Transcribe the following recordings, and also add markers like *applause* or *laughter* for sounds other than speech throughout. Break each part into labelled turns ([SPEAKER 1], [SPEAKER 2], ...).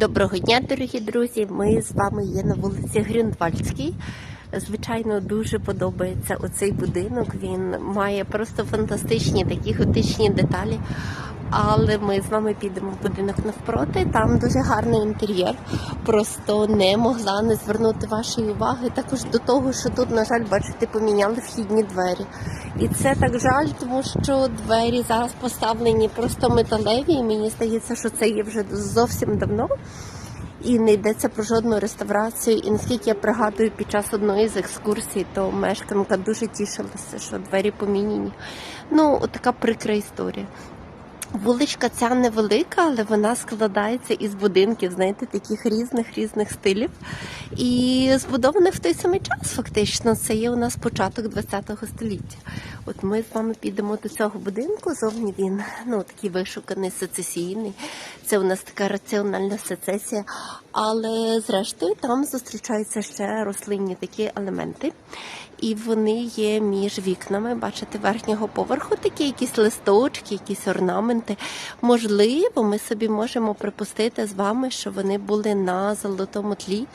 [SPEAKER 1] Доброго дня, дорогі друзі! Ми з вами є на вулиці Грюндвальдській. Звичайно, дуже подобається оцей будинок. Він має просто фантастичні такі готичні деталі. Але ми з вами підемо в будинок навпроти. Там дуже гарний інтер'єр. Просто не могла не звернути вашої уваги. Також до того, що тут, на жаль, бачите, поміняли вхідні двері. І це так жаль, тому що двері зараз поставлені просто металеві. І мені здається, що це є вже зовсім давно. І не йдеться про жодну реставрацію. І наскільки я пригадую, під час одної з екскурсій, то мешканка дуже тішилася, що двері поміняні. Ну, така прикра історія. Вуличка ця невелика, але вона складається із будинків, знаєте, таких різних різних стилів. І збудованих в той самий час, фактично. Це є у нас початок ХХ століття. От ми з вами підемо до цього будинку. Зовні він ну такий вишуканий сецесійний. Це у нас така раціональна сецесія. Але зрештою там зустрічаються ще рослинні такі елементи. І вони є між вікнами, бачите, верхнього поверху такі якісь листочки, якісь орнаменти. Можливо, ми собі можемо припустити з вами, що вони були на золотому тлі.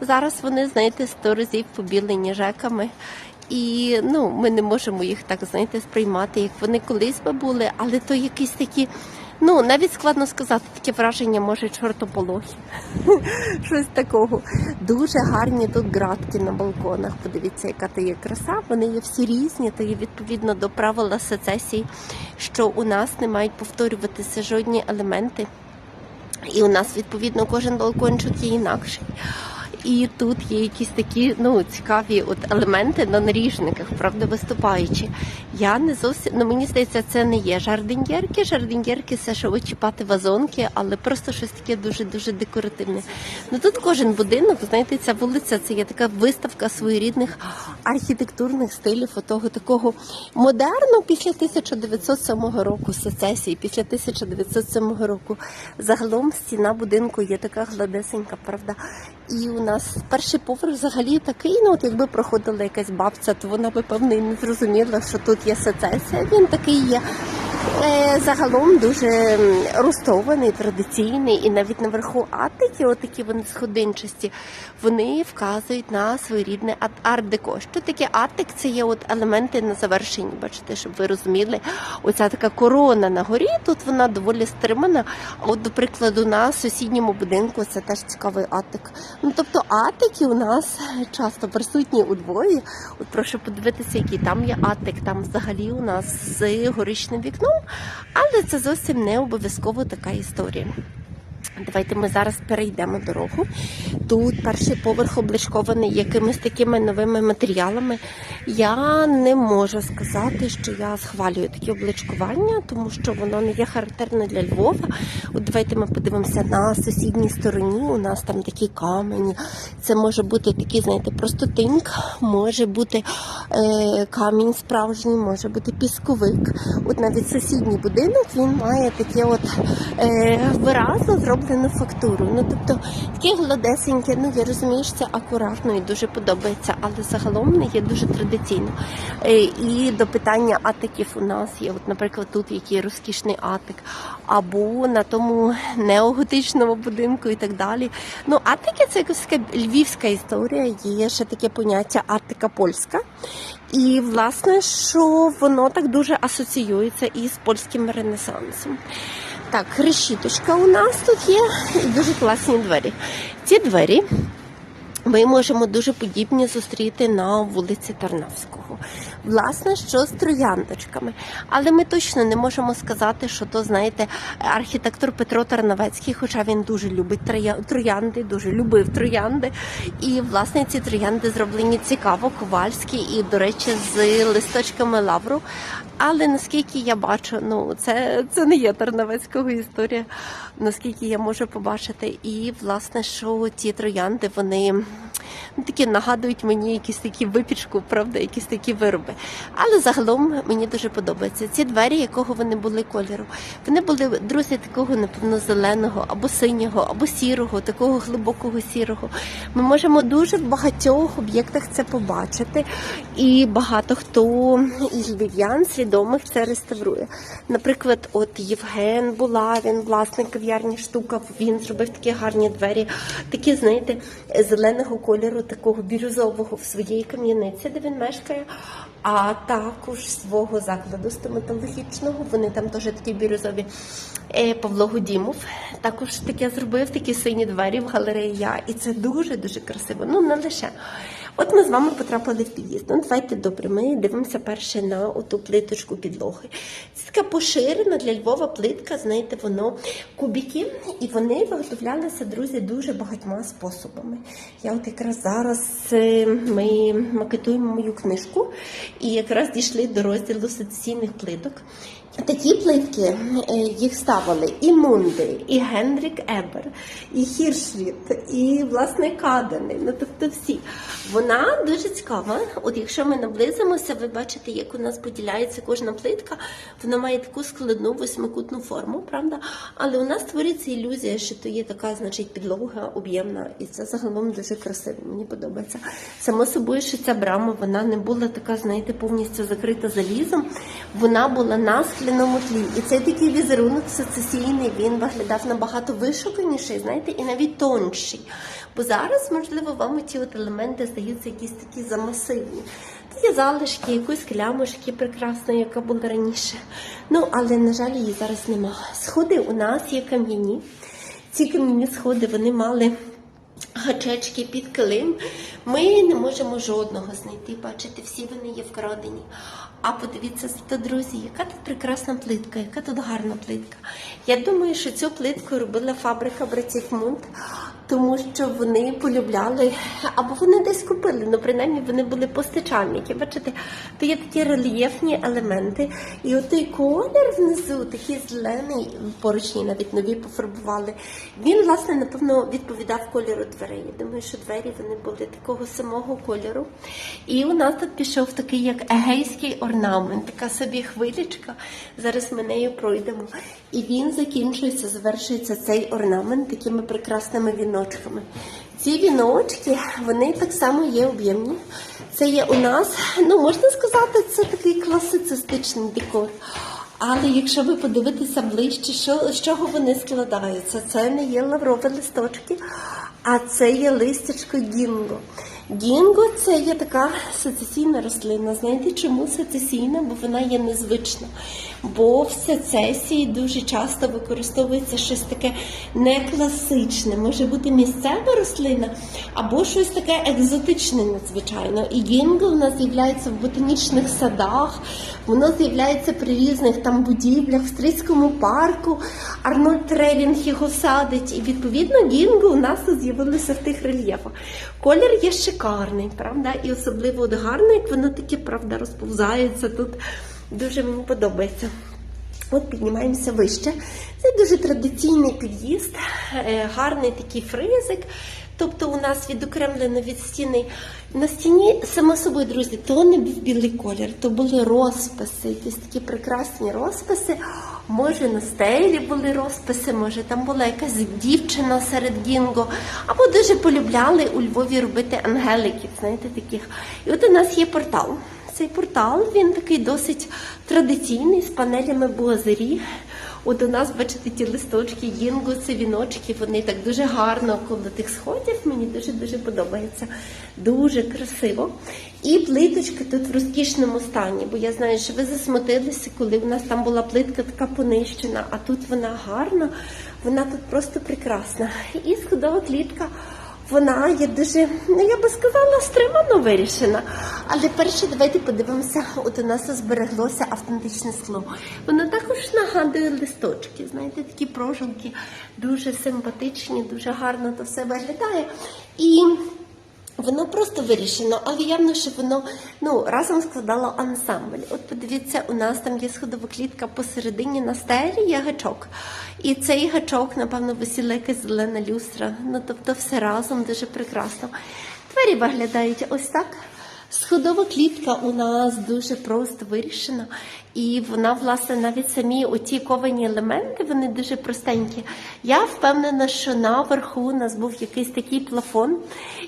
[SPEAKER 1] Зараз вони, знаєте, сто разів побілені жеками. І ну, ми не можемо їх так, знаєте, сприймати, як вони колись би були, але то якісь такі. Ну, навіть складно сказати, таке враження, може, чортополохи. *laughs* Щось такого. Дуже гарні тут ґратки на балконах. Подивіться, яка то є краса. Вони є всі різні, то є відповідно до правила сецесії, що у нас не мають повторюватися жодні елементи. І у нас, відповідно, кожен балкончик є інакший. І тут є якісь такі ну цікаві от елементи на наріжниках, правда, виступаючи. Я не зовсім ну мені здається, це не є жардиньєрки. Жардиньєрки це що чіпати вазонки, але просто щось таке дуже дуже декоративне. Ну тут кожен будинок, знаєте, ця вулиця це є така виставка своєрідних архітектурних стилів, отого такого модерну після 1907 року сецесії, після 1907 року. Загалом стіна будинку є така гладесенька, правда. І у нас перший поверх взагалі такий, ну от якби проходила якась бабця, то вона би певно не зрозуміла, що тут є сецесія. Він такий є. Е, Загалом дуже рустований, традиційний, і навіть наверху атики, отакі вони сходинчасті, вони вказують на своєрідне арт-деко. Що таке атик? Це є от елементи на завершенні. Бачите, щоб ви розуміли, оця така корона на горі. Тут вона доволі стримана. От, до прикладу, на сусідньому будинку це теж цікавий атик. Ну тобто атики у нас часто присутні у Львові. От прошу подивитися, який там є атик. Там взагалі у нас з горичним вікном, але це зовсім не обов'язково така історія. Давайте ми зараз перейдемо дорогу. Тут перший поверх облишкований якимись такими новими матеріалами. Я не можу сказати, що я схвалюю такі обличкування, тому що воно не є характерне для Львова. От давайте ми подивимося на сусідній стороні. У нас там такі камені. Це може бути такий, знаєте, просто тинк, може бути е, камінь справжній, може бути пісковик. От навіть сусідній будинок він має таке от е, виразно зроблену фактуру. Ну тобто таке гладесеньке, ну я розумію, що це акуратно і дуже подобається, але загалом не є дуже традиційно. Е, і до питання атиків у нас є, от, наприклад, тут який розкішний атик, або на тому неоготичному будинку і так далі. Ну, атики це якась така львівська історія, є ще таке поняття атика польська. І власне, що воно так дуже асоціюється із польським ренесансом. Так, решіточка у нас тут є і дуже класні двері. Ці двері ми можемо дуже подібні зустріти на вулиці Тарнавського. Власне, що з трояндочками. Але ми точно не можемо сказати, що то, знаєте, архітектор Петро Тарнавецький, хоча він дуже любить троя- троянди, дуже любив троянди. І, власне, ці троянди зроблені цікаво, ковальські і, до речі, з листочками лавру. Але наскільки я бачу, ну це, це не є Тарнавецького історія, наскільки я можу побачити. І власне, що ті троянди вони ну, такі нагадують мені якісь такі випічку, правда, якісь такі вироби. Але загалом мені дуже подобається. Ці двері, якого вони були кольору, вони були друзі такого, напевно, зеленого або синього, або сірого, такого глибокого сірого. Ми можемо дуже в багатьох об'єктах це побачити. І багато хто із львів'ян слід відомих це реставрує. Наприклад, от Євген Булавін, власник кав'ярні штука, він зробив такі гарні двері, такі, знаєте, зеленого кольору, такого бірюзового в своїй кам'яниці, де він мешкає. А також свого закладу стоматологічного. Вони там теж такі бірюзові. Е, Павло Гудімов також таке зробив, такі сині двері в галереї Я. І це дуже дуже красиво. Ну не лише. От ми з вами потрапили в під'їзд. Ну, давайте добре. Ми дивимося перше на оту плиточку підлоги. Це така поширена для Львова плитка, знаєте, воно кубики, і вони виготовлялися, друзі, дуже багатьма способами. Я от якраз зараз е, ми макетуємо мою книжку і якраз дійшли до розділу сецесійних плиток. Такі плитки е, їх ставили і Мунди, і Генрік Ебер, і Хіршвіт, і власне Кадени. Ну тобто всі. Вона дуже цікава. От якщо ми наблизимося, ви бачите, як у нас поділяється кожна плитка. Вона має таку складну восьмикутну форму, правда? Але у нас створюється ілюзія, що то є така, значить, підлога об'ємна, і це загалом дуже красиво. Мені подобається. Само собою, що ця брама вона не була така, знаєте, повністю закрита залізом. Вона була на скляному тлі. І цей такий візерунок сецесійний, він виглядав набагато вишуканіший, знаєте, і навіть тонший. Бо зараз, можливо, вам ці от елементи здаються якісь такі замасивні. Є залишки, якоїсь клямушки прекрасної, яка була раніше. Ну, але, на жаль, її зараз нема. Сходи у нас є кам'яні. Ці кам'яні сходи вони мали гачечки під килим. Ми не можемо жодного знайти. Бачите, всі вони є вкрадені. А подивіться, то, друзі, яка тут прекрасна плитка, яка тут гарна плитка. Я думаю, що цю плитку робила фабрика братів Мунт, тому що вони полюбляли, або вони десь купили, ну принаймні вони були постачальники. Бачите, то є такі рельєфні елементи. І отий колір внизу, такий зелений, поручні навіть нові пофарбували. Він, власне, напевно, відповідав кольору дверей. Я думаю, що двері вони були такого самого кольору. І у нас тут пішов такий як егейський орнамент, така собі хвилечка. Зараз ми нею пройдемо. І він закінчується, завершується цей орнамент такими прекрасними віночками. Ці віночки, вони так само є об'ємні. Це є у нас, ну можна сказати, це такий класицистичний декор. Але якщо ви подивитеся ближче, що, з чого вони складаються, це не є лаврові листочки, а це є листячко гінго. Гінго це є така сецесійна рослина. Знаєте, чому сецесійна? Бо вона є незвична. Бо в сецесії дуже часто використовується щось таке не класичне. Може бути місцева рослина або щось таке екзотичне надзвичайно. І гінго у нас з'являється в ботанічних садах, воно з'являється при різних там будівлях, в Стрийському парку. Арнольд Трелінг його садить. І відповідно гінго у нас з'явилося в тих рельєфах. Колір є шикарний, правда? І особливо от гарний, як воно таке, правда, розповзається тут. Дуже мені подобається. От піднімаємося вище. Це дуже традиційний під'їзд, е, гарний такий фризик. Тобто у нас відокремлено від стіни. На стіні, само собою, друзі, то не був білий колір, то були розписи, якісь такі прекрасні розписи. Може, на стелі були розписи, може там була якась дівчина серед гінго. Або дуже полюбляли у Львові робити ангеликів, знаєте, таких. І от у нас є портал. Цей портал він такий досить традиційний з панелями буазері. От у нас, бачите, ті листочки, їнгу, це віночки, вони так дуже гарно коло тих сходів. Мені дуже-дуже подобається. Дуже красиво. І плиточка тут в розкішному стані, бо я знаю, що ви засмутилися, коли в нас там була плитка така понищена, а тут вона гарна, вона тут просто прекрасна. І сходова клітка. Вона є дуже, ну я би сказала, стримано вирішена. Але перше, давайте подивимося, от у нас збереглося автентичне скло. Воно також нагадує листочки, знаєте, такі прожилки, дуже симпатичні, дуже гарно то все виглядає. І Воно просто вирішено, але явно, що воно ну разом складало ансамбль. От подивіться, у нас там є сходова клітка посередині на стелі є гачок. І цей гачок, напевно, висіла якась зелена люстра. Ну тобто все разом дуже прекрасно. Двері виглядають ось так. Сходова клітка у нас дуже просто вирішена. І вона, власне, навіть самі оті ковані елементи, вони дуже простенькі. Я впевнена, що наверху у нас був якийсь такий плафон,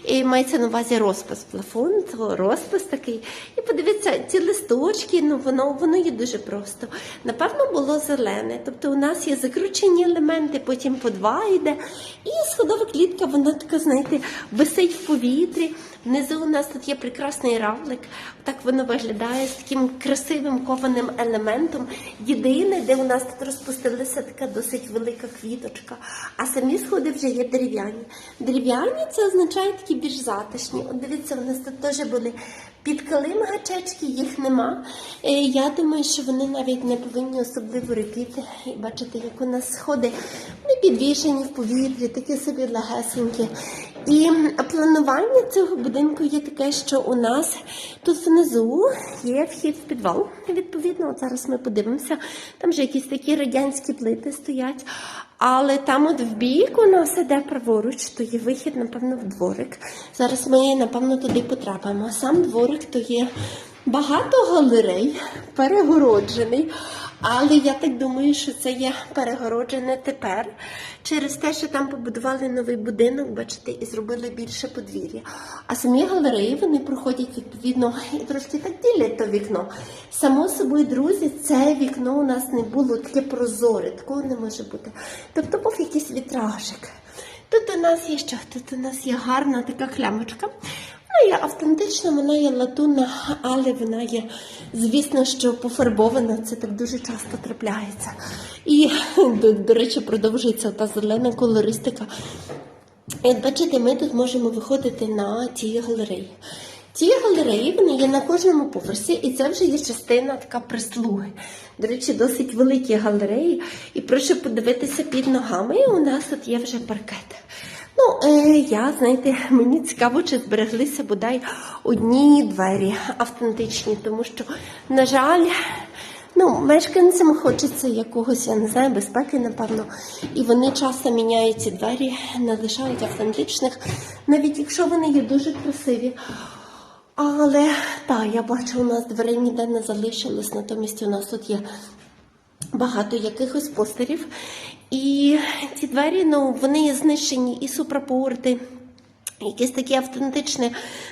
[SPEAKER 1] і мається на увазі розпис. Плафон, то розпис такий. І подивіться, ці листочки, ну воно, воно є дуже просто. Напевно, було зелене. Тобто у нас є закручені елементи, потім по два йде. І сходова клітка, вона така, знаєте, висить в повітрі. Внизу у нас тут є прекрасний равлик. Так воно виглядає з таким красивим кованим елементом. Єдине, де у нас тут розпустилася така досить велика квіточка, а самі сходи вже є дерев'яні. Дерев'яні це означає такі більш затишні. От дивіться, у нас тут теж були під килим гачечки, їх нема. Е, Я думаю, що вони навіть не повинні особливо репіти. І бачите, як у нас сходи вони підвішені в повітрі, такі собі легесенькі. І планування цього будинку є таке, що у нас тут внизу є вхід в підвал. Відповідно, от зараз ми подивимося. Там же якісь такі радянські плити стоять. Але там, от в бік у нас іде праворуч, то є вихід, напевно, в дворик. Зараз ми, напевно, туди потрапимо. Сам дворик то є багато галерей, перегороджений. Але я так думаю, що це є перегороджене тепер через те, що там побудували новий будинок, бачите, і зробили більше подвір'я. А самі галереї вони проходять відповідно і трошки так ділять то вікно. Само собою, друзі, це вікно у нас не було таке прозоре, такого не може бути. Тобто був якийсь вітражик. Тут у нас є що? Тут у нас є гарна така клямочка. Є автентична, вона є латунна, але вона є, звісно, що пофарбована. Це так дуже часто трапляється. І, *laughs* до, до речі, продовжується та зелена колористика. І От бачите, ми тут можемо виходити на ті галереї. Ці галереї вони є на кожному поверсі, і це вже є частина така прислуги. До речі, досить великі галереї. І прошу подивитися під ногами. У нас тут є вже паркет. Ну, е, я, знаєте, *laughs* мені цікаво, чи збереглися бодай одні двері автентичні, тому що, на жаль, Ну, мешканцям хочеться якогось, я не знаю, безпеки, напевно. І вони часто міняють ці двері, не лишають автентичних, навіть якщо вони є дуже красиві. Але так, я бачу, у нас дверей ніде не залишилось, натомість у нас тут є багато якихось постерів. І ці двері, ну, вони знищені і супрапорти. Якесь таке автентичне,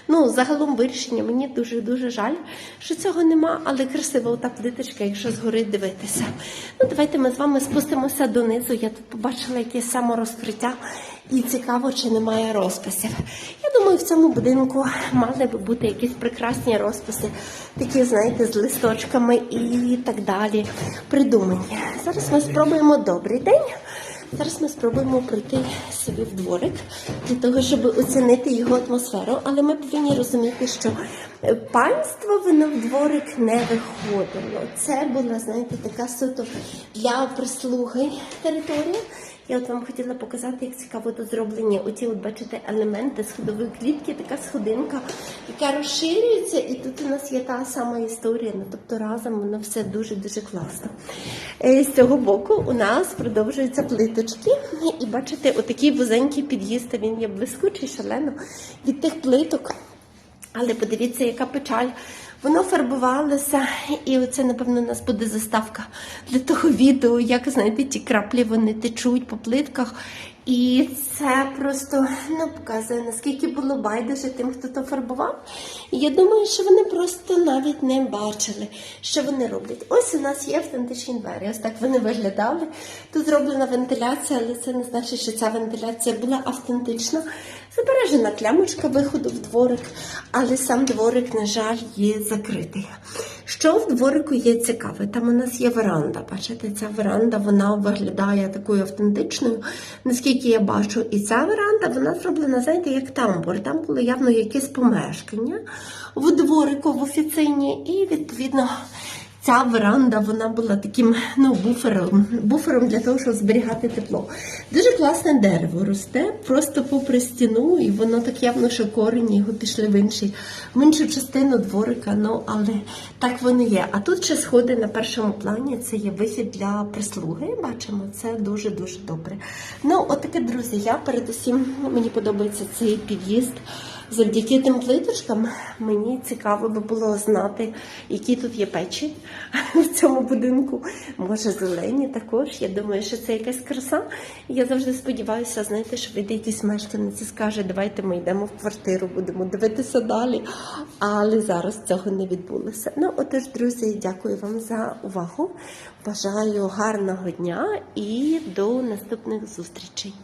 [SPEAKER 1] ну, загалом вирішення. Мені дуже-дуже жаль, що цього нема, але красива ота плиточка, якщо згори дивитися. Ну, давайте ми з вами спустимося донизу. Я тут побачила якесь саморозкриття, і цікаво, чи немає розписів. Я думаю, в цьому будинку мали би бути якісь прекрасні розписи, такі, знаєте, з листочками і так далі. Придумані. Зараз ми спробуємо добрий день. Зараз ми спробуємо пройти собі в дворик для того, щоб оцінити його атмосферу. Але ми повинні розуміти, що панство воно в дворик не виходило. Це була, знаєте, така суто для прислуги територія. Я от вам хотіла показати, як цікаво тут зроблені оці, от бачите, елементи сходової клітки, така сходинка, яка розширюється, і тут у нас є та сама історія. Ну тобто разом воно все дуже дуже класно. Е, З цього боку у нас продовжуються плиточки, і бачите, отакий вузенький під'їзд, він є блискучий, шалено від тих плиток. Але подивіться, яка печаль. Воно фарбувалося, і оце, напевно, у нас буде заставка для того відео, як знаєте, ті краплі вони течуть по плитках. І це просто ну, показує, наскільки було байдуже тим, хто то фарбував. І я думаю, що вони просто навіть не бачили, що вони роблять. Ось у нас є автентичні двері. Ось так вони виглядали. Тут зроблена вентиляція, але це не значить, що ця вентиляція була автентична. Збережена клямочка виходу в дворик, але сам дворик, на жаль, є закритий. Що в дворику є цікаве? Там у нас є веранда. Бачите, ця веранда вона виглядає такою автентичною, наскільки я бачу. І ця веранда вона зроблена, знаєте, як тамбур. Там було явно якесь помешкання в дворику в офіцині, і відповідно. Ця веранда вона була таким ну, буфером, буфером для того, щоб зберігати тепло. Дуже класне дерево росте просто попри стіну, і воно так явно, що корені його пішли в інший, в іншу частину дворика. Ну але так воно є. А тут ще сходи на першому плані. Це є вихід для прислуги. Бачимо, це дуже дуже добре. Ну, от таке, друзі. Я передусім мені подобається цей під'їзд Завдяки тим плиточкам мені цікаво би було знати, які тут є печі *laughs* в цьому будинку. Може, зелені також. Я думаю, що це якась краса. Я завжди сподіваюся, знаєте, що вийде якийсь мешканець і скаже, давайте ми йдемо в квартиру, будемо дивитися далі. Але зараз цього не відбулося. Ну, отож, друзі, дякую вам за увагу. Бажаю гарного дня і до наступних зустрічей.